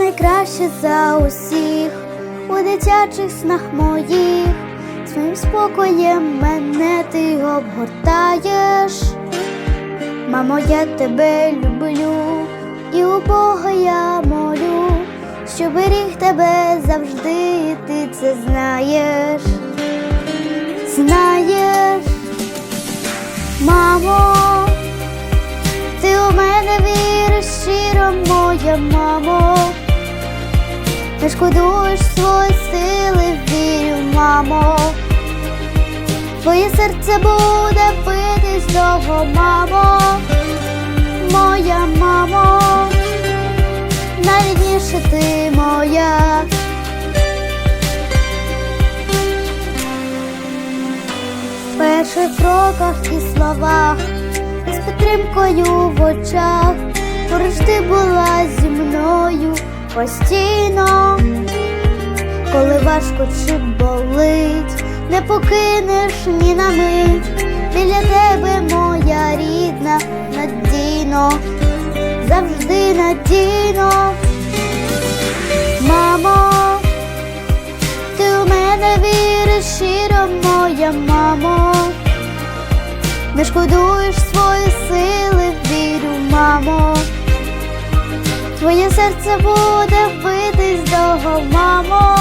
найкраще за усіх у дитячих снах моїх. Своїм спокоєм мене ти обгортаєш. Мамо, я тебе люблю, і у Бога я молю, що беріг тебе завжди, і ти це знаєш. Знаєш, мамо, ти у мене віриш щиро, моя мамо, не шкодуєш свої сили, вірю, мамо. Твоє серце буде битись довго, мамо, моя мамо, найрідніше ти моя. В перших кроках і словах, з підтримкою в очах, поруч була зі мною постійно, коли важко чи болить, не покинеш ні на мить, біля тебе моя рідна, надійно, завжди надійно. Мамо, ти у мене віриш щиро, моя мамо, не шкодуєш свої сили, вірю, мамо. Твоє серце буде битись довго, мамо,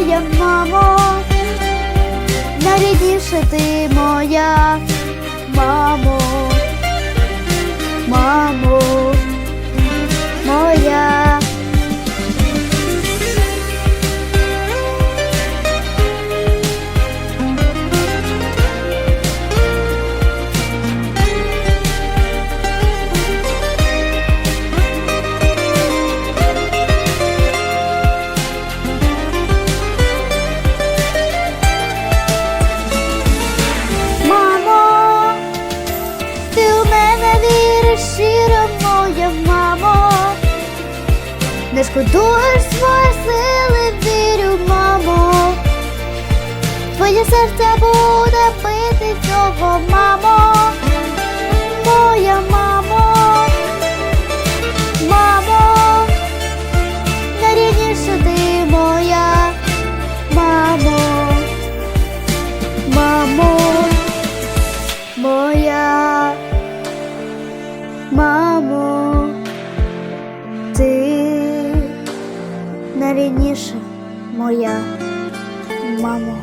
моя мамо, найрідніша ти моя, мамо, мамо, не шкодуєш свої сили, вірю, мамо, твоє серце буде бити цього, мамо, моя мамо, мамо, найрідніше ти найрідніша моя мамо.